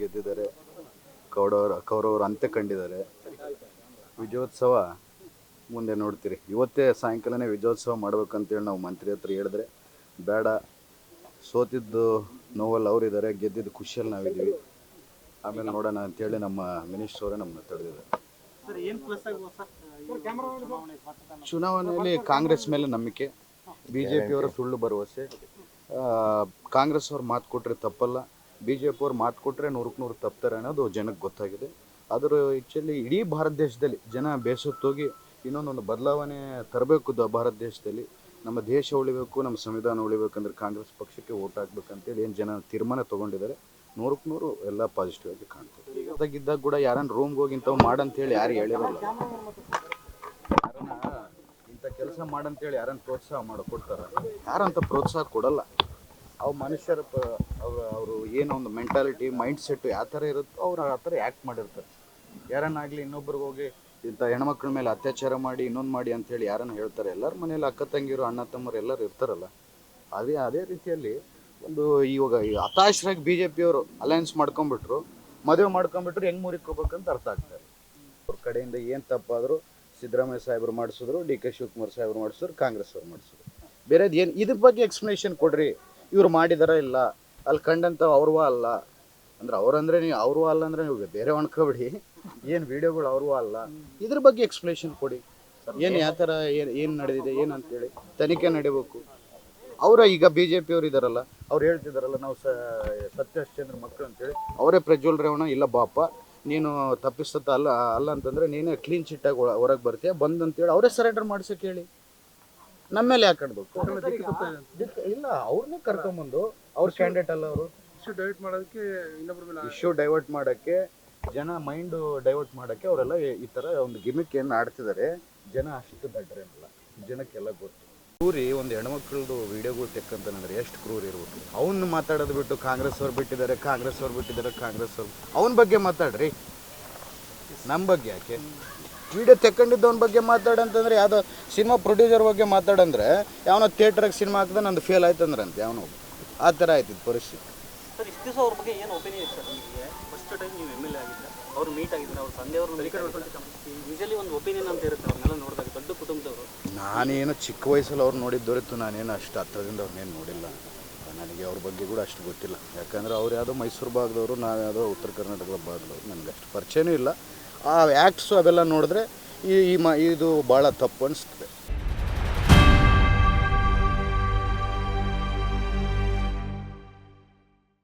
ಗೆದ್ದಿದ್ದಾರೆ. ಕೌಡವರು ಕೌರವರು ಅಂತ್ಯ ಕಂಡಿದ್ದಾರೆ. ವಿಜಯೋತ್ಸವ ಮುಂದೆ ನೋಡ್ತೀರಿ. ಇವತ್ತೇ ಸಾಯಂಕಾಲನೇ ವಿಜಯೋತ್ಸವ ಮಾಡ್ಬೇಕಂತೇಳಿ ನಾವು ಮಂತ್ರಿ ಹತ್ರ ಹೇಳಿದ್ರೆ ಬೇಡ ಸೋತಿದ್ದು ನೋವಲ್ಲಿ ಅವರಿದ್ದಾರೆ ಗೆದ್ದಿದ್ದು ಖುಷಿಯಲ್ಲಿ ನಾವಿದ್ದೀವಿ. ಆಮೇಲೆ ನೋಡೋಣ ಅಂತೇಳಿ ನಮ್ಮ ಮಿನಿಸ್ಟರ್ ಅವರೇ ನಮ್ಮನ್ನ ತಡೆದಿದ್ದಾರೆ. ಚುನಾವಣೆಯಲ್ಲಿ ಕಾಂಗ್ರೆಸ್ ಮೇಲೆ ನಂಬಿಕೆ ಬಿ ಜೆ ಪಿಯವರ ಸುಳ್ಳು ಭರವಸೆ. ಕಾಂಗ್ರೆಸ್ ಅವ್ರು ಮಾತು ಕೊಟ್ಟರೆ ತಪ್ಪಲ್ಲ. ಬಿ ಜೆ ಪಿ ಅವ್ರು ಮಾತು ಕೊಟ್ಟರೆ ನೂರಕ್ಕೆ ನೂರು ತಪ್ತಾರೆ ಅನ್ನೋದು ಜನಕ್ಕೆ ಗೊತ್ತಾಗಿದೆ. ಆದರೂ ಆ್ಯಕ್ಚುಲಿ ಇಡೀ ಭಾರತ ದೇಶದಲ್ಲಿ ಜನ ಬೇಸತ್ತೋಗಿ ಇನ್ನೊಂದೊಂದು ಬದಲಾವಣೆ ತರಬೇಕು ಭಾರತ ದೇಶದಲ್ಲಿ. ನಮ್ಮ ದೇಶ ಉಳಿಬೇಕು, ನಮ್ಮ ಸಂವಿಧಾನ ಉಳಿಬೇಕಂದ್ರೆ ಕಾಂಗ್ರೆಸ್ ಪಕ್ಷಕ್ಕೆ ಓಟ್ ಹಾಕ್ಬೇಕಂತೇಳಿ ಏನು ಜನ ತೀರ್ಮಾನ ತೊಗೊಂಡಿದ್ದಾರೆ. ನೂರಕ್ಕೆ ನೂರು ಎಲ್ಲ ಪಾಸಿಟಿವ್ ಆಗಿ ಕಾಣ್ತದೆ. ಅದಾಗಿದ್ದಾಗ ಕೂಡ ಯಾರನ್ನ ರೂಮ್ಗೆ ಹೋಗಿ ಇಂಥವು ಮಾಡಂತೇಳಿ ಯಾರು ಹೇಳಿರಲ್ಲ. ಯಾರನ್ನ ಇಂಥ ಕೆಲಸ ಮಾಡಂತೇಳಿ ಯಾರನ್ನ ಪ್ರೋತ್ಸಾಹ ಮಾಡಿ ಕೊಡ್ತಾರ ಯಾರಂತ ಪ್ರೋತ್ಸಾಹ ಕೊಡಲ್ಲ. ಅವು ಮನುಷ್ಯರ ಅವ್ರ ಅವರು ಏನೋ ಒಂದು ಮೆಂಟಾಲಿಟಿ ಮೈಂಡ್ ಸೆಟ್ ಯಾವ ಥರ ಇರುತ್ತೋ ಅವ್ರು ಆ ಥರ ಆ್ಯಕ್ಟ್ ಮಾಡಿರ್ತಾರೆ. ಯಾರನ್ನಾಗಲಿ ಇನ್ನೊಬ್ರಿಗೆ ಹೋಗಿ ಇಂಥ ಹೆಣ್ಮಕ್ಳ ಮೇಲೆ ಅತ್ಯಾಚಾರ ಮಾಡಿ, ಇನ್ನೊಂದು ಮಾಡಿ ಅಂತೇಳಿ ಯಾರನ್ನ ಹೇಳ್ತಾರೆ, ಎಲ್ಲರ ಮನೇಲಿ ಅಕ್ಕ ತಂಗಿರು, ಅಣ್ಣ ತಮ್ಮರು ಎಲ್ಲರೂ ಇರ್ತಾರಲ್ಲ, ಅದೇ ಅದೇ ರೀತಿಯಲ್ಲಿ ಒಂದು ಇವಾಗ ಹತಾಶರಾಗಿ ಬಿ ಜೆ ಪಿಯವರು ಅಲಯನ್ಸ್ ಮಾಡ್ಕೊಂಡ್ಬಿಟ್ರು, ಮದುವೆ ಮಾಡ್ಕೊಂಡ್ಬಿಟ್ರು ಹೆಂಗೆ ಮುರಿಕೋಬೇಕಂತ ಅರ್ಥ ಆಗ್ತಾರೆ ಅವ್ರ ಕಡೆಯಿಂದ ಏನು ತಪ್ಪಾದರೂ ಸಿದ್ದರಾಮಯ್ಯ ಸಾಹೇಬರು ಮಾಡಿಸಿದ್ರು, ಡಿ ಕೆ ಶಿವಕುಮಾರ್ ಸಾಹೇಬರು ಮಾಡಿಸಿದ್ರು, ಕಾಂಗ್ರೆಸ್ ಅವ್ರು ಮಾಡಿಸಿದ್ರು. ಬೇರೆದು ಏನು, ಇದ್ರ ಬಗ್ಗೆ ಎಕ್ಸ್ಪ್ಲನೇಷನ್ ಕೊಡ್ರಿ. ಇವ್ರು ಮಾಡಿದಾರ ಇಲ್ಲ ಅಲ್ಲಿ ಕಂಡಂತ ಅವ್ರವ ಅಲ್ಲ. ಅಂದ್ರೆ ಅವ್ರಂದ್ರೆ ನೀವು ಅವ್ರೂ ಅಲ್ಲ ಅಂದ್ರೆ ನೀವು ಬೇರೆ ಅನ್ಕೋಬಿಡಿ ಏನು ವಿಡಿಯೋಗಳು ಅವ್ರೂ ಅಲ್ಲ. ಇದ್ರ ಬಗ್ಗೆ ಎಕ್ಸ್ಪ್ಲನೇಷನ್ ಕೊಡಿ. ಏನು ಯಾವ ಥರ ಏನು ಏನು ನಡೆದಿದೆ ಏನು ಅಂತೇಳಿ ತನಿಖೆ ನಡಿಬೇಕು. ಅವರ ಈಗ ಬಿ ಜೆ ಪಿಯವರು ಇದಾರಲ್ಲ ಅವ್ರು ಹೇಳ್ತಿದಾರಲ್ಲ ನಾವು ಸ ಸತ್ಯಶ್ಚಂದ್ರ ಮಕ್ಕಳು ಅಂತೇಳಿ. ಅವರೇ ಪ್ರಜ್ವಲ್ ರೇವಣ್ಣ ಇಲ್ಲ ಬಾಪ. ನೀನು ತಪ್ಪಿಸತ್ತ ಅಲ್ಲ ಅಲ್ಲ ಅಂತಂದ್ರೆ ನೀನೇ ಕ್ಲೀನ್ ಚಿಟ್ಟಾಗಿ ಹೊರಗೆ ಬರ್ತೀಯ. ಬಂದಂತೇಳಿ ಅವರೇ ಸರೆಂಡರ್ ಮಾಡಿಸಕ್ಕೆ ಹೇಳಿ. ನಮ್ಮ ಮೇಲೆ ಯಾಕೆ ಕಟ್ಬೇಕು? ಇಲ್ಲ ಅವ್ರನ್ನೇ ಕರ್ಕೊಂಬಂದು ಅವ್ರ ಕ್ಯಾಂಡಿಡೇಟ್ ಅಲ್ಲ ಅವರು. ಇಶ್ಯೂ ಡೈವರ್ಟ್ ಮಾಡೋದಕ್ಕೆ ಇನ್ನೊಬ್ಬರ ಮೇಲೆ ಇಶ್ಯೂ ಡೈವರ್ಟ್ ಮಾಡೋಕ್ಕೆ ಜನ ಮೈಂಡ್ ಡೈವರ್ಟ್ ಮಾಡೋಕ್ಕೆ ಅವರೆಲ್ಲ ಈ ಥರ ಒಂದು ಗಿಮಿಕ್ ಏನು ಆಡ್ತಿದ್ದಾರೆ. ಜನ ಅಷ್ಟು ದಡ್ಡರೇನಲ್ಲ ಜನಕ್ಕೆಲ್ಲ ಗೊತ್ತು. ಕ್ರೂರಿ ಒಂದು ಹೆಣ್ಮಕ್ಳದು ವಿಡಿಯೋಗಳು ತೆಕ್ಕಂತಾನಂದ್ರೆ ಎಷ್ಟು ಕ್ರೂರ್ ಇರ್ಬೋದು ಅವ್ನು ಮಾತಾಡೋದು ಬಿಟ್ಟು ಕಾಂಗ್ರೆಸ್ ಅವ್ರು ಬಿಟ್ಟಿದ್ದಾರೆ ಕಾಂಗ್ರೆಸ್ ಅವ್ರು ಬಿಟ್ಟಿದ್ದಾರೆ ಕಾಂಗ್ರೆಸ್ ಅವ್ರು ಅವನ ಬಗ್ಗೆ ಮಾತಾಡ್ರಿ. ನಮ್ಮ ಬಗ್ಗೆ ಯಾಕೆ? ವಿಡಿಯೋ ತೆಕ್ಕೊಂಡಿದ್ದವನ ಬಗ್ಗೆ ಮಾತಾಡಂತಂದ್ರೆ ಯಾವುದೋ ಸಿನಿಮಾ ಪ್ರೊಡ್ಯೂಸರ್ ಬಗ್ಗೆ ಮಾತಾಡಂದ್ರೆ ಯಾವನೋ ಥಿಯೇಟ್ರಿಗೆ ಸಿನಿಮಾ ಹಾಕಿದ ನಂದು ಫೇಲ್ ಆಯ್ತಂದ್ರಂತೆ ಯಾವನೋ ಆ ಥರ ಆಯ್ತಿದ್ದು ಪರಿಸ್ಥಿತಿ. ಅಂತ ನಾನೇನು ಚಿಕ್ಕ ವಯಸ್ಸಲ್ಲಿ ಅವ್ರು ನೋಡಿದ್ದೊರೆತು ನಾನೇನು ಅಷ್ಟು ಹತ್ರದಿಂದ ಅವ್ರನ್ನೇನು ನೋಡಿಲ್ಲ. ನನಗೆ ಅವ್ರ ಬಗ್ಗೆ ಕೂಡ ಅಷ್ಟು ಗೊತ್ತಿಲ್ಲ. ಯಾಕಂದ್ರೆ ಅವ್ರು ಯಾವುದೋ ಮೈಸೂರು ಭಾಗದವರು ನಾವು ಯಾವುದೋ ಉತ್ತರ ಕರ್ನಾಟಕದ ಭಾಗದವರು. ನನಗೆ ಅಷ್ಟು ಪರಿಚಯನೂ ಇಲ್ಲ. ಆ ಆ್ಯಕ್ಟ್ಸು ಅವೆಲ್ಲ ನೋಡಿದ್ರೆ ಈ ಮ ಇದು ಭಾಳ ತಪ್ಪು ಅನಿಸ್ತದೆ